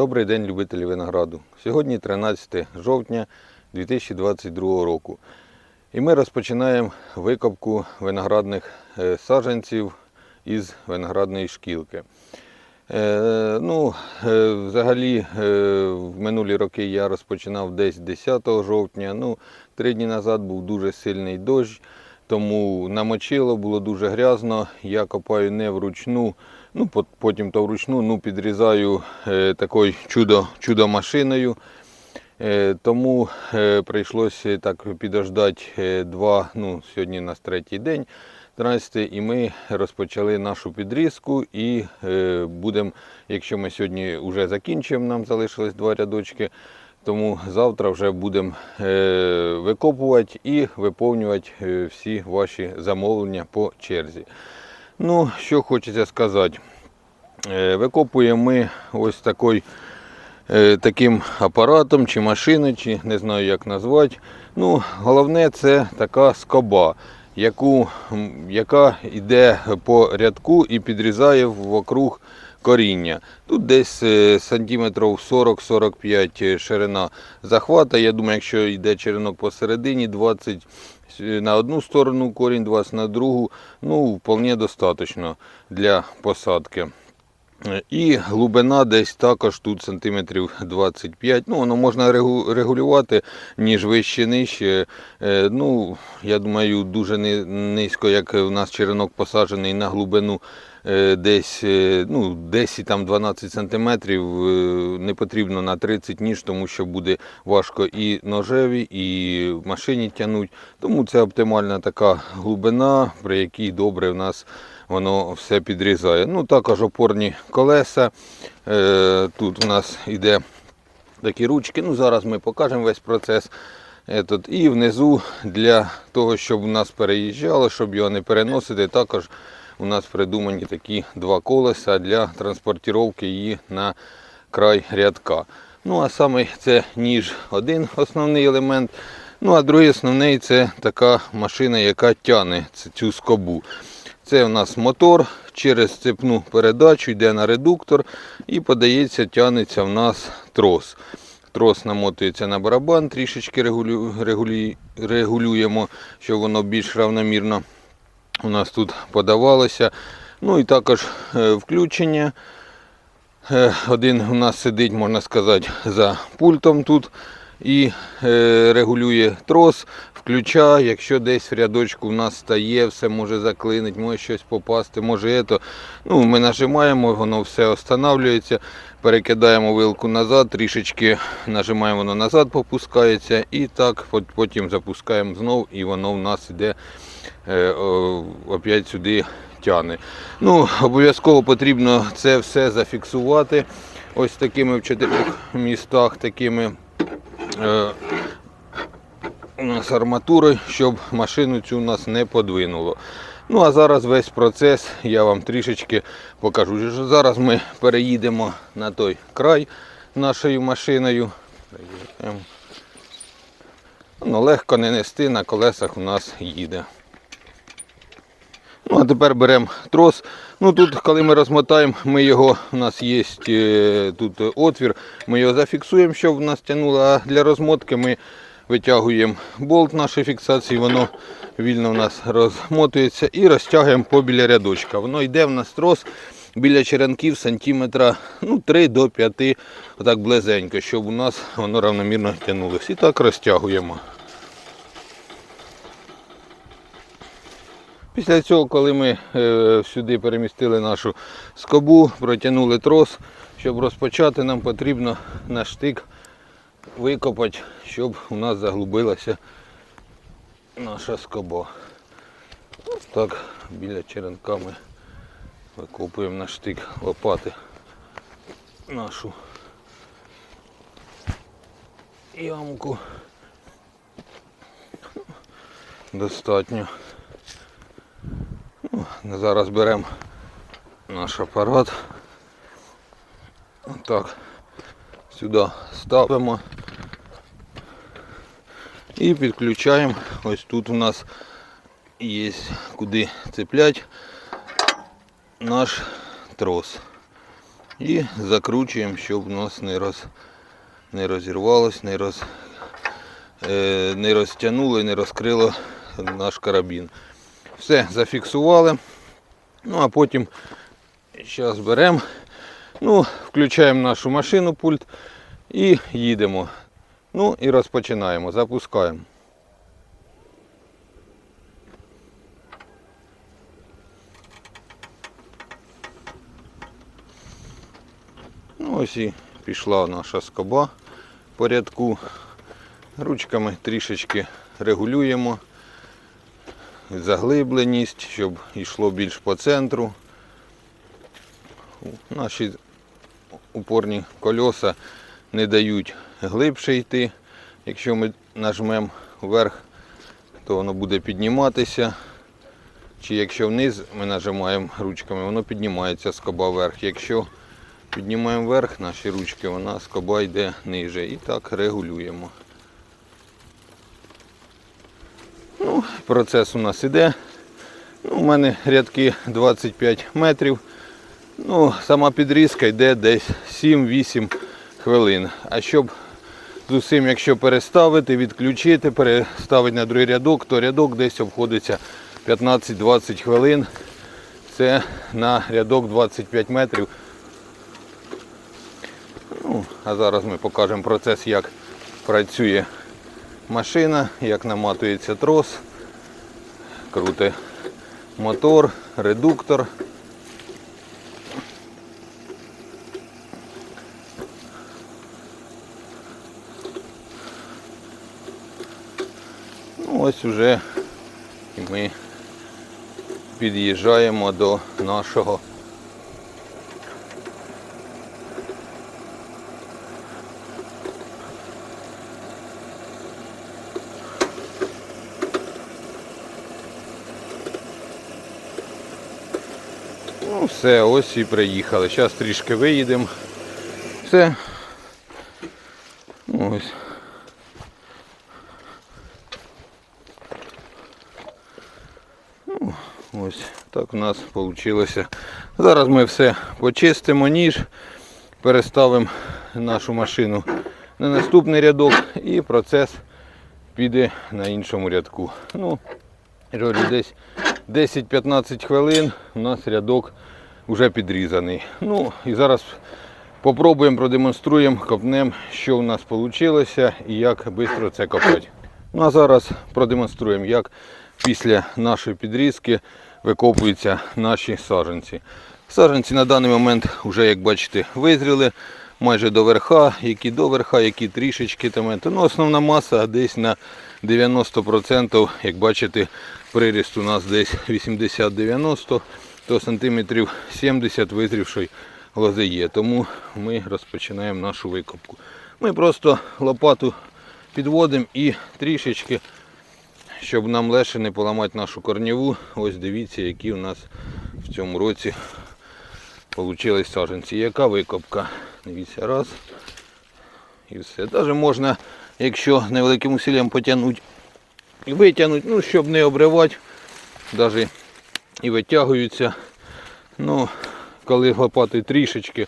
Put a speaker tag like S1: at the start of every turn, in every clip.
S1: Добрий день, любителі винограду. Сьогодні 13 жовтня 2022 року. І ми розпочинаємо викопку виноградних е, саджанців із виноградної шкілки. Е, ну, е, взагалі, в минулі роки я розпочинав десь 10 жовтня. Ну, три дні назад був дуже сильний дощ, тому намочило, було дуже грязно. Я копаю не вручну, ну, потім то вручну, ну, підрізаю е, такою чудо, чудо-машиною. Е, Тому е, прийшлося так підождати е, два, ну, сьогодні у нас третій день, 13, і ми розпочали нашу підрізку і е, будемо, якщо ми сьогодні вже закінчимо, нам залишилось два рядочки, тому завтра вже будемо е, викопувати і виповнювати е, всі ваші замовлення по черзі. Ну, що хочеться сказати. Е, Викопуємо ми ось такий е, таким апаратом чи машиною, чи не знаю як назвати. Ну, головне це така скоба, яку, яка йде по рядку і підрізає вокруг коріння. Тут десь е, сантиметрів 40-45 ширина захвата. Я думаю, якщо йде черенок посередині, 20 на одну сторону корінь, 20 на другу, ну, вполне достатньо для посадки. Е, І глибина десь також тут сантиметрів 25. Ну, воно можна регулювати, ніж вище нижче. Е, Ну, я думаю, дуже низько, як у нас черенок посаджений на глибину е, десь е, ну, 10-12 сантиметрів. е, Не потрібно на 30 ніж, тому що буде важко і ножеві, і машині тягнуть. Тому це оптимальна така глибина, при якій добре в нас воно все підрізає. Ну, також опорні колеса. Е, Тут у нас йде такі ручки. Ну, зараз ми покажемо весь процес. І внизу для того, щоб у нас переїжджало, щоб його не переносити, також у нас придумані такі два колеса для транспортування її на край рядка. Ну, а саме це ніж один основний елемент. Ну, а другий основний це така машина, яка тягне ц- цю скобу. Це у нас мотор через цепну передачу йде на редуктор і подається, тягнеться в нас трос. Трос намотується на барабан, трішечки регулюємо, щоб воно більш равномірно у нас тут подавалося. Ну і також е, включення. Е, Один у нас сидить, можна сказати, за пультом тут і е, регулює трос, включає, якщо десь в рядочку у нас стає, все може заклинити, може щось попасти, може це. Ну, ми нажимаємо, воно все встановлюється, перекидаємо вилку назад, трішечки нажимаємо, воно назад попускається і так потім запускаємо знов і воно в нас йде е, опять сюди тягне. Ну, обов'язково потрібно це все зафіксувати ось такими в чотирьох містах, такими у нас арматурою, щоб машину цю нас не подвинуло. Ну а зараз весь процес я вам трішечки покажу. Зараз ми переїдемо на той край нашою машиною. Ну, легко не нести, на колесах у нас їде. Ну, а тепер беремо трос. Ну тут, коли ми розмотаємо, ми його, у нас є е, тут отвір, ми його зафіксуємо, щоб в нас тягнуло, а для розмотки ми витягуємо болт нашої фіксації, воно вільно у нас розмотується і розтягуємо побіля рядочка. Воно йде в нас трос біля черенків сантиметра ну, 3 до 5, отак близенько, щоб у нас воно равномірно тягнулося. І так розтягуємо. Після цього, коли ми е, сюди перемістили нашу скобу, протягнули трос, щоб розпочати, нам потрібно на штик викопати, щоб у нас заглубилася наша скоба. Так біля черенка ми викопуємо на штик лопати нашу ямку. Достатньо. Ну, Зараз беремо наш апарат. Так, сюди ставимо і підключаємо. Ось тут у нас є куди цеплять наш трос. І закручуємо, щоб у нас не, роз, не розірвалось, не, роз, е, не розтягнуло і не розкрило наш карабін. Все, зафіксували. Ну а потім зараз беремо, ну, включаємо нашу машину, пульт і їдемо. Ну і розпочинаємо, запускаємо. Ну ось і пішла наша скоба по рядку. Ручками трішечки регулюємо заглибленість, щоб йшло більш по центру. Наші упорні кольоса не дають глибше йти. Якщо ми нажмемо вверх, то воно буде підніматися. Чи якщо вниз ми нажимаємо ручками, воно піднімається скоба вверх. Якщо піднімаємо вверх наші ручки, вона скоба йде ниже. І так регулюємо. Процес у нас іде. Ну, у мене рядки 25 метрів. Ну, сама підрізка йде десь 7-8 хвилин. А щоб з усім, якщо переставити, відключити, переставити на другий рядок, то рядок десь обходиться 15-20 хвилин. Це на рядок 25 метрів. Ну, а зараз ми покажемо процес, як працює машина, як наматується трос, крути мотор, редуктор. Ну, ось уже ми під'їжджаємо до нашого Ну все, ось і приїхали. Зараз трішки виїдемо. Все. Ось. Ну, Ось так у нас вийшло. Зараз ми все почистимо, ніж, переставимо нашу машину на наступний рядок і процес піде на іншому рядку. Ну, десь 10-15 хвилин у нас рядок вже підрізаний. Ну і зараз попробуємо, продемонструємо, копнемо, що у нас вийшло і як швидко це копати. Ну а зараз продемонструємо, як після нашої підрізки викопуються наші саджанці. Саджанці на даний момент вже, як бачите, визріли майже до верха, які до верха, які трішечки там. Ну, основна маса десь на 90%, як бачите, приріст у нас десь 80-90, то сантиметрів 70 визрівшої лози є. Тому ми розпочинаємо нашу викопку. Ми просто лопату підводимо і трішечки, щоб нам легше не поламати нашу корніву. Ось дивіться, які у нас в цьому році вийшли саджанці. Яка викопка? Дивіться, раз. І все. Навіть можна, якщо невеликим усиллям потягнути і витягнути, ну, щоб не обривати, навіть і витягуються. Ну, коли лопатою трішечки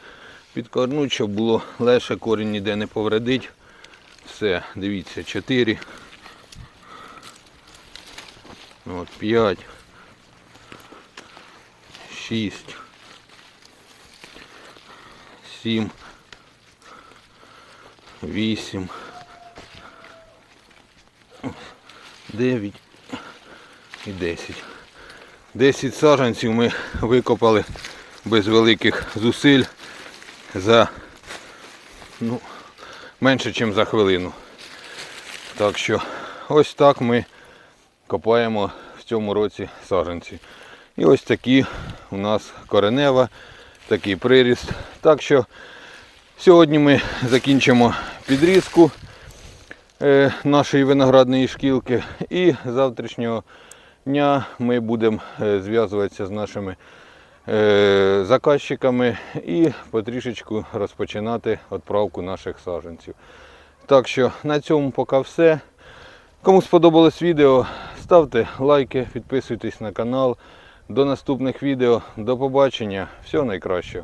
S1: підкорнуть, щоб було легше, корінь ніде не повредить. Все, дивіться, 4. От, 5. 6. 7. 8. 9 і 10. 10 саджанців ми викопали без великих зусиль за ну, менше, ніж за хвилину. Так що ось так ми копаємо в цьому році саджанці. І ось такі у нас коренева, такий приріст. Так що сьогодні ми закінчимо підрізку е, нашої виноградної шкілки і завтрашнього дня ми будемо е, зв'язуватися з нашими е, заказчиками і потрішечку розпочинати відправку наших саджанців. Так що на цьому поки все. Кому сподобалось відео, ставте лайки, підписуйтесь на канал. До наступних відео. До побачення. Всього найкращого.